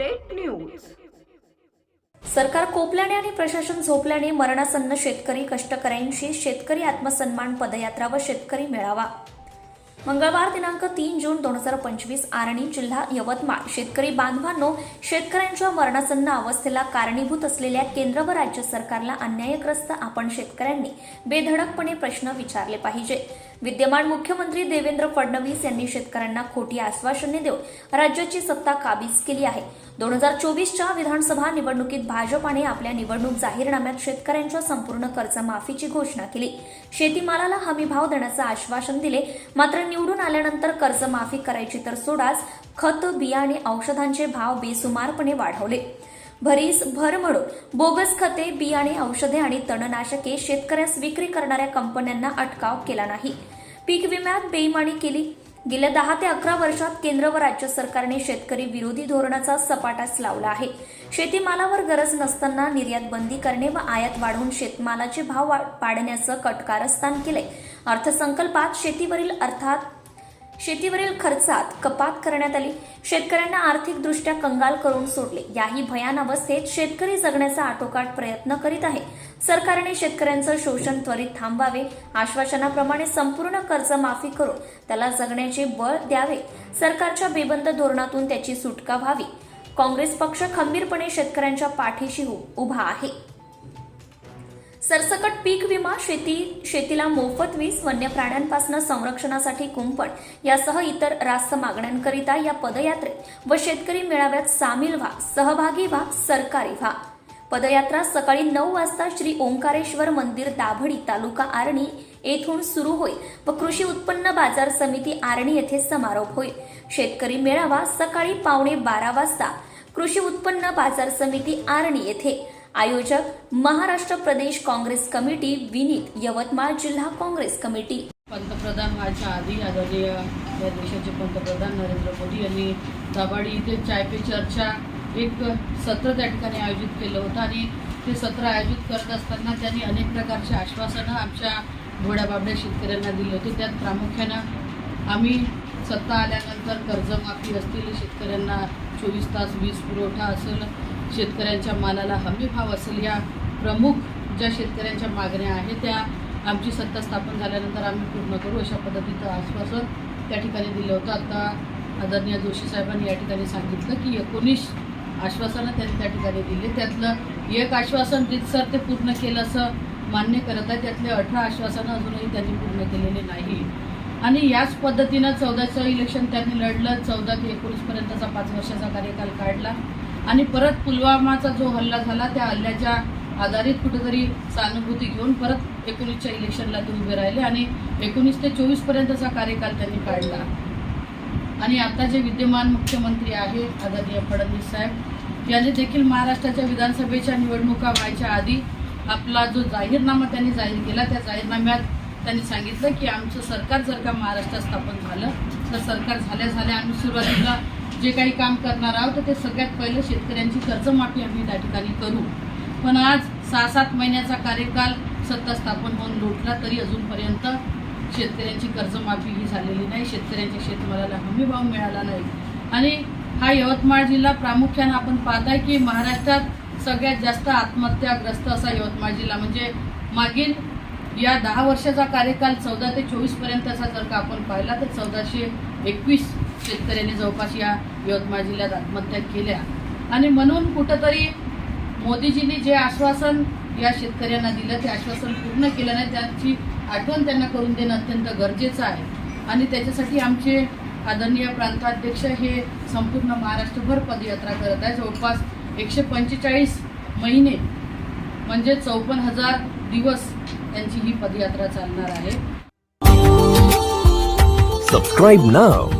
Update news सरकार कोपल्याने आणि प्रशासन झोपल्याने मरणासन्न शेतकरी कष्टकऱ्यांशी शेतकरी आत्मसन्मान पदयात्रा व शेतकरी मेळावा. मंगळवार दिनांक तीन जून दोन हजार पंचवीस आर्णी जिल्हा यवतमाळ. शेतकरी बांधवांनो शेतकऱ्यांच्या मरणासन्न अवस्थेला कारणीभूत असलेल्या केंद्र व राज्य सरकारला अन्यायग्रस्त आपण शेतकऱ्यांनी बेधडकपणे प्रश्न विचारले पाहिजे. विद्यमान मुख्यमंत्री देवेंद्र फडणवीस यांनी शेतकऱ्यांना खोटी आश्वासने देऊन राज्याची सत्ता काबीज केली आहे. दोन हजार चोवीसच्या विधानसभा निवडणुकीत भाजपाने आपल्या निवडणूक जाहीरनाम्यात शेतकऱ्यांच्या संपूर्ण कर्जमाफीची घोषणा केली. शेतीमालाला हमी भाव देण्याचं आश्वासन दिले. मात्र निवडून आल्यानंतर कर्जमाफी करायची तर सोडाच खत बियाणे औषधांचे भाव बेसुमारपणे वाढवले. भरीस भर म्हणून. बोगस खते बियाणे औषधे आणि तणनाशके शेतकऱ्यास विक्री करणाऱ्या कंपन्यांना अटकाव केला नाही. पीक विम्यात बेईमानी केली. गेल्या दहा ते अकरा वर्षात केंद्र व राज्य सरकारने शेतकरी विरोधी धोरणाचा सपाटाच लावला आहे. शेतीमालावर गरज नसताना निर्यात बंदी करणे व आयात वाढवून शेतमालाचे भाव वा- पाडण्याचं कटकारस्थान केले अर्थसंकल्पात शेतीवरील अर्थात शेतीवरील खर्चात कपात करण्यात आली. शेतकऱ्यांना आर्थिकदृष्ट्या कंगाल करून सोडले. याही भयान अवस्थेत शेतकरी जगण्याचा आटोकाट प्रयत्न करीत आहे. सरकारने शेतकऱ्यांचं शोषण त्वरित थांबावे आश्वासनाप्रमाणे संपूर्ण कर्जमाफी करून त्याला जगण्याचे बळ द्यावे. सरकारच्या बेबंद धोरणातून त्याची सुटका व्हावी. काँग्रेस पक्ष खंबीरपणे शेतकऱ्यांच्या पाठीशी उ- उभा आहे. सरसकट पीक विमा शेती शेतीला मोफत वीज वन्य प्राण्यांपासून संरक्षणासाठी कुंपण यासह इतर रास्त मागण्यांकरिता या पदयात्रेत व शेतकरी मेळाव्यात सामील व्हा सहभागी व्हा सरकारी व्हा. पदयात्रा सकाळी नऊ वाजता श्री ओंकारेश्वर मंदिर दाभडी तालुका आर्णी येथून सुरू होईल व कृषी उत्पन्न बाजार समिती आर्णी येथे समारोप होईल. शेतकरी मेळावा सकाळी पावणे बारा वाजता कृषी उत्पन्न बाजार समिती आर्णी येथे आयोजक महाराष्ट्र प्रदेश काँग्रेस कमिटी विनीत यवतमाळ जिल्हा काँग्रेस कमिटी. पंतप्रधान व्हायच्या आधी आदरणीय या देशाचे पंतप्रधान नरेंद्र मोदी यांनी दाभाडी इथे चाय पे चर्चा एक सत्र त्या ठिकाणी आयोजित केलं होतं आणि ते सत्र आयोजित करत असताना त्यांनी अनेक प्रकारचे आश्वासनं आमच्या घोड्याबाबड्या शेतकऱ्यांना दिली होती. त्यात प्रामुख्यानं आम्ही सत्ता आल्यानंतर कर्जमाफी असतील शेतकऱ्यांना चोवीस तास वीज पुरवठा असेल शेतकऱ्यांच्या मालाला हमी भाव असेल या प्रमुख ज्या शेतकऱ्यांच्या मागण्या आहेत त्या आमची सत्ता स्थापन झाल्यानंतर आम्ही पूर्ण करू अशा पद्धतीचं आश्वासन त्या ठिकाणी दिलं होतं. आता आदरणीय जोशी साहेबांनी या ठिकाणी सांगितलं की एकोणीस आश्वासनं त्यांनी त्या ठिकाणी दिले. त्यातलं एक आश्वासन रितसर ते पूर्ण केलं असं मान्य करत आहे त्यातले अठरा आश्वासनं अजूनही त्यांनी पूर्ण केलेले नाही. आणि याच पद्धतीनं चौदाचं इलेक्शन त्यांनी लढलं. चौदा ते एकोणीसपर्यंतचा पाच वर्षाचा कार्यकाल काढला. आणि परत पुलवामाचा जो हल्ला झाला त्या हल्ल्याच्या आधारित कुठेतरी सहानुभूती घेऊन परत एकोणीसच्या इलेक्शनला ते उभे राहिले आणि एकोणीस ते चोवीसपर्यंतचा कार्यकाल त्यांनी काढला. आणि आता जे विद्यमान मुख्यमंत्री आहेत आदरणीय फडणवीस साहेब यांनी देखील महाराष्ट्राच्या विधानसभेच्या निवडणुका व्हायच्या आधी आपला जो जाहीरनामा त्यांनी जाहीर केला त्या जाहीरनाम्यात त्यांनी सांगितलं की आमचं सरकार जर का महाराष्ट्रात स्थापन झालं तर सरकार झाल्या झाल्या आम्ही सुरुवातीला जे काही काम करणार आहोत तर ते सगळ्यात पहिलं शेतकऱ्यांची कर्जमाफी आम्ही त्या ठिकाणी करू. पण आज सहा सात महिन्याचा कार्यकाल सत्ता स्थापन होऊन लोटला तरी अजूनपर्यंत शेतकऱ्यांची कर्जमाफी ही झालेली नाही. शेतकऱ्यांच्या शेतमालाला हमी भाव मिळाला नाही. आणि हा यवतमाळ जिल्हा प्रामुख्यानं आपण पाहताय की महाराष्ट्रात सगळ्यात जास्त आत्महत्याग्रस्त असा यवतमाळ जिल्हा म्हणजे मागील या दहा वर्षाचा कार्यकाल चौदा ते चोवीसपर्यंतचा जर का आपण पाहिला तर चौदाशे एकवीस शेतकऱ्यांनी जवळपास या यवतमाळ जिल्ह्यात आत्महत्या केल्या. आणि म्हणून कुठंतरी मोदीजींनी जे आश्वासन या शेतकऱ्यांना दिलं ते आश्वासन पूर्ण केलं नाही त्याची आठवण त्यांना करून देणं अत्यंत गरजेचं आहे. आणि त्याच्यासाठी आमचे आदरणीय प्रांताध्यक्ष हे संपूर्ण महाराष्ट्रभर पदयात्रा करत आहे जवळपास एकशे पंचेचाळीस महिने म्हणजे चौपन्न हजार दिवस त्यांची ही पदयात्रा चालणार आहे. Subscribe now